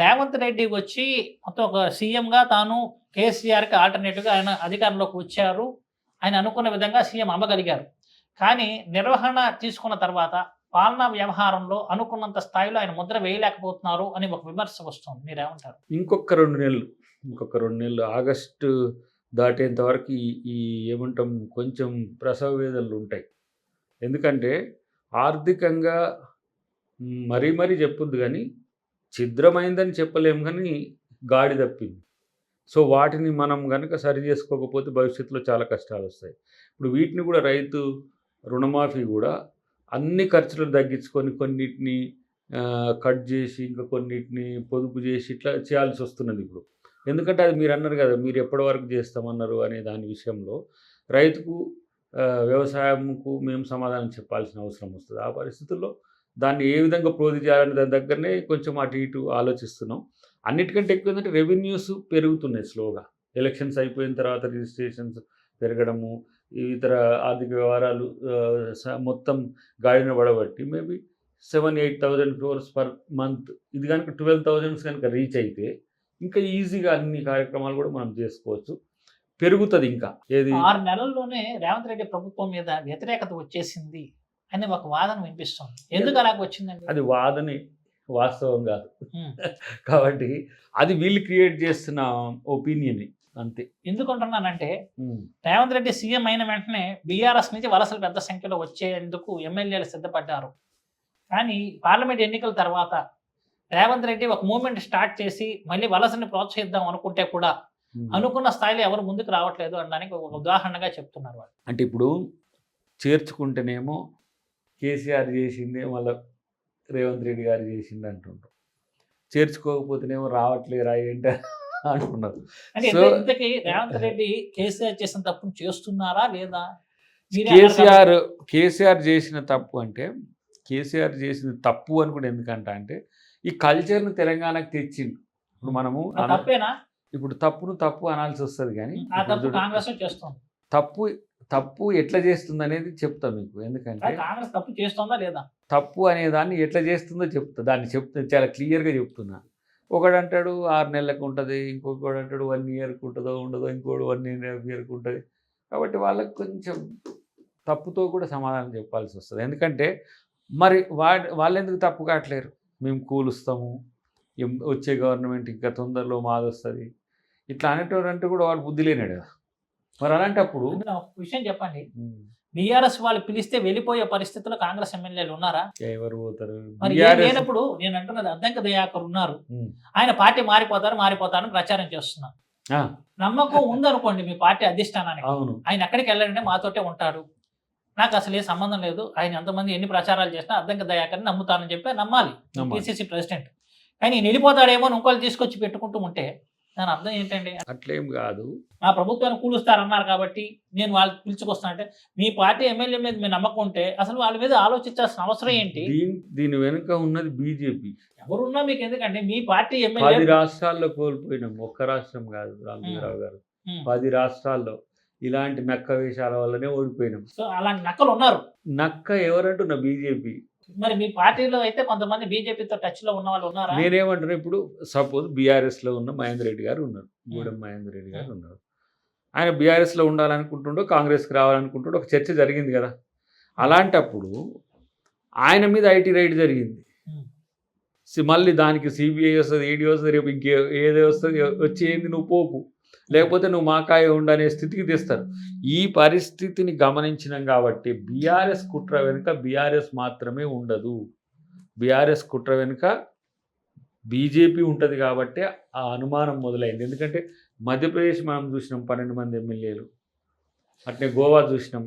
రేవంత్ రెడ్డి వచ్చి మొత్తం ఒక సీఎంగా తాను కేసీఆర్కి ఆల్టర్నేటివ్గా ఆయన అధికారంలోకి వచ్చారు. ఆయన అనుకున్న విధంగా సీఎం అమ్మగలిగారు కానీ నిర్వహణ తీసుకున్న తర్వాత పాలనా వ్యవహారంలో అనుకున్నంత స్థాయిలో ఆయన ముద్ర వేయలేకపోతున్నారు అని ఒక విమర్శ వస్తుంది. మీరేమంటారు ఇంకొక రెండు నెలలు ఇంకొక రెండు నెలలు ఆగస్టు దాటేంత వరకు ఈ ఏమంటాం కొంచెం ప్రసవ వేదనలు ఉంటాయి. ఎందుకంటే ఆర్థికంగా మరీ మరీ చెప్పుద్ది కానీ ఛిద్రమైందని చెప్పలేము కానీ గాడి తప్పింది. సో వాటిని మనం కనుక సరి చేసుకోకపోతే భవిష్యత్తులో చాలా కష్టాలు వస్తాయి. ఇప్పుడు వీటిని కూడా రైతు రుణమాఫీ కూడా అన్ని ఖర్చులను తగ్గించుకొని కొన్నిటిని కట్ చేసి ఇంకా కొన్నిటిని పొదుపు చేసి ఇట్లా చేయాల్సి వస్తున్నది ఇప్పుడు. ఎందుకంటే అది మీరు అన్నారు కదా మీరు ఎప్పటి వరకు చేస్తామన్నారు అనే దాని విషయంలో రైతుకు వ్యవసాయంకు మేము సమాధానం చెప్పాల్సిన అవసరం వస్తుంది. ఆ పరిస్థితుల్లో దాన్ని ఏ విధంగా ప్రోధి చేయాలనే దాని దగ్గరనే కొంచెం అటు ఇటు ఆలోచిస్తున్నాం. అన్నిటికంటే ఎక్కువ ఏంటంటే రెవెన్యూస్ పెరుగుతున్నాయి స్లోగా. ఎలక్షన్స్ అయిపోయిన తర్వాత రిజిస్ట్రేషన్స్ పెరగడము ఇతర ఆర్థిక వ్యవహారాలు మొత్తం గాడిన పడబట్టి maybe seven eight thousand crores per month ఇది కనుక ట్వెల్వ్ థౌజండ్స్ కనుక రీచ్ అయితే ఇంకా ఈజీగా అన్ని కార్యక్రమాలు కూడా మనం చేసుకోవచ్చు. పెరుగుతుంది ఇంకా. ఏది ఆరు నెలల్లోనే రేవంత్ రెడ్డి ప్రభుత్వం మీద వ్యతిరేకత వచ్చేసింది. అని ఒక వాదన వినిపిస్తుంది ఎందుకు అలాగ వచ్చిందండి అది వాదనే వాస్తవం కాదు. కాబట్టి అది వీళ్ళు క్రియేట్ చేస్తున్న ఒపీనియన్ అంతే ఎందుకంటున్నానంటే. రేవంత్ రెడ్డి సీఎం అయిన వెంటనే బీఆర్ఎస్ నుంచి వలసలు పెద్ద సంఖ్యలో వచ్చేందుకు ఎమ్మెల్యేలు సిద్ధపడ్డారు కానీ పార్లమెంట్ ఎన్నికల తర్వాత రేవంత్ రెడ్డి ఒక మూమెంట్ స్టార్ట్ చేసి మళ్ళీ వలసని ప్రోత్సహిద్దాం అనుకుంటే కూడా. అనుకున్న స్థాయిలో ఎవరు ముందుకు రావట్లేదు అనడానికి ఒక ఉదాహరణగా చెప్తున్నారు వాళ్ళు అంటే ఇప్పుడు చేర్చుకుంటేనేమో కేసీఆర్ చేసిందే మళ్ళీ రేవంత్ రెడ్డి గారు చేసింది అంటుంటాం చేర్చుకోకపోతేనేమో రావట్లేరా ఏంటి అంటున్నారు. ఇంతకీ రేవంత్ రెడ్డి కేసీఆర్ చేసిన తప్పును చేస్తున్నారా లేదా? కేసీఆర్ కేసీఆర్ చేసిన తప్పు అంటే కేసీఆర్ చేసిన తప్పు అని కూడా ఎందుకంట అంటే ఈ కల్చర్ను తెలంగాణకు తెచ్చిండు. ఇప్పుడు మనము ఇప్పుడు తప్పును తప్పు అనాల్సి వస్తుంది కానీ తప్పు తప్పు ఎట్లా చేస్తుంది అనేది చెప్తా మీకు. ఎందుకంటే కాంగ్రెస్ తప్పు చేస్తుందా లేదా? తప్పు అనే దాన్ని ఎట్లా చేస్తుందో చెప్తా. దాన్ని చెప్తా చాలా క్లియర్గా చెప్తున్నా. ఒకడు అంటాడు ఆరు నెలలకు ఉంటుంది ఇంకొకడు అంటాడు వన్ ఇయర్కి ఉంటుందో ఉండదో ఇంకోటి వన్ ఇయర్కి ఉంటుంది. కాబట్టి వాళ్ళకి కొంచెం తప్పుతో కూడా సమాధానం చెప్పాల్సి వస్తుంది. ఎందుకంటే మరి వా వాళ్ళు ఎందుకు తప్పు కావట్లేరు మేము కూలుస్తాము వచ్చే గవర్నమెంట్ ఇంకా తొందరలో మాది వస్తుంది ఇట్లా అనేటోడంటే కూడా వాడు బుద్ధి లేనాడు కదా. మరి అలాంటప్పుడు విషయం చెప్పండి. బీఆర్ఎస్ వాళ్ళు పిలిస్తే వెళ్ళిపోయే పరిస్థితిలో కాంగ్రెస్ ఎమ్మెల్యేలు ఉన్నారా? ఎవరు పోతారు? మరి లేనప్పుడు నేను అంటున్నది అద్దంక దయాకర్ ఉన్నారు. ఆయన పార్టీ మారిపోతారు మారిపోతారని ప్రచారం చేస్తున్నారు నమ్మకం ఉందనుకోండి మీ పార్టీ అధిష్టానానికి. ఆయన ఎక్కడికి వెళ్ళాలంటే మాతోటే ఉంటాడు. నాకు అసలు ఏ సంబంధం లేదు. ఆయన ఎంతమంది ఎన్ని ప్రచారాలు చేసినా అద్దంక దయాకర్ని నమ్ముతానని చెప్పి నమ్మాలి. PCC president. కానీ వెళ్ళిపోతాడేమో అని ఇంకోళ్ళు తీసుకొచ్చి పెట్టుకుంటూ ఉంటే దాని అర్థం ఏంటండి? అట్లేం కాదు. మా ప్రభుత్వాన్ని కూలుస్తారన్నారు కాబట్టి నేను వాళ్ళు పిలుచుకొస్తాను అంటే మీ పార్టీ ఎమ్మెల్యే మీద మీ నమ్మకం ఉంటే అసలు వాళ్ళ మీద ఆలోచించాల్సిన అవసరం ఏంటి? దీని వెనుక ఉన్నది బీజేపీ. ఎవరున్నా మీకు ఎందుకంటే మీ పార్టీ పది ఎమ్మెల్యే రాష్ట్రాల్లో కోల్పోయినాం. ఒక్క రాష్ట్రం కాదు రామచంద్రరావు గారు. పది రాష్ట్రాల్లో ఇలాంటి నక్క వేషాల వల్లనే ఓడిపోయినాం. సో అలాంటి నక్కలు ఉన్నారు. నక్క ఎవరంటున్నా బీజేపీ? మరి మీ పార్టీలో అయితే కొంతమంది బీజేపీతో టచ్లో ఉన్న వాళ్ళు ఉన్నారా? నేనేమంటున్నా ఇప్పుడు సపోజ్ బీఆర్ఎస్లో ఉన్న మహేందర్ రెడ్డి గారు ఉన్నారు. గూడెం మహేందర్ రెడ్డి గారు ఉన్నారు. ఆయన బీఆర్ఎస్లో ఉండాలనుకుంటుండో కాంగ్రెస్కి రావాలనుకుంటుండో ఒక చర్చ జరిగింది కదా. అలాంటప్పుడు ఆయన మీద ఐటీ రైడ్ జరిగింది. మళ్ళీ దానికి సిబిఐ వస్తుంది ఈడీ వస్తుంది రేపు ఇంకే ఏదో వస్తుంది వచ్చి ఏంది నువ్వు పోకు. లేకపోతే నువ్వు మాకాయ ఉండు అనే స్థితికి తీస్తారు. ఈ పరిస్థితిని గమనించినాం కాబట్టి బీఆర్ఎస్ కుట్ర వెనుక బీఆర్ఎస్ మాత్రమే ఉండదు. బీఆర్ఎస్ కుట్ర వెనుక బీజేపీ ఉంటుంది కాబట్టి ఆ అనుమానం మొదలైంది. ఎందుకంటే మధ్యప్రదేశ్ మనం చూసినాం పన్నెండు మంది ఎమ్మెల్యేలు అట్నే గోవా చూసినాం.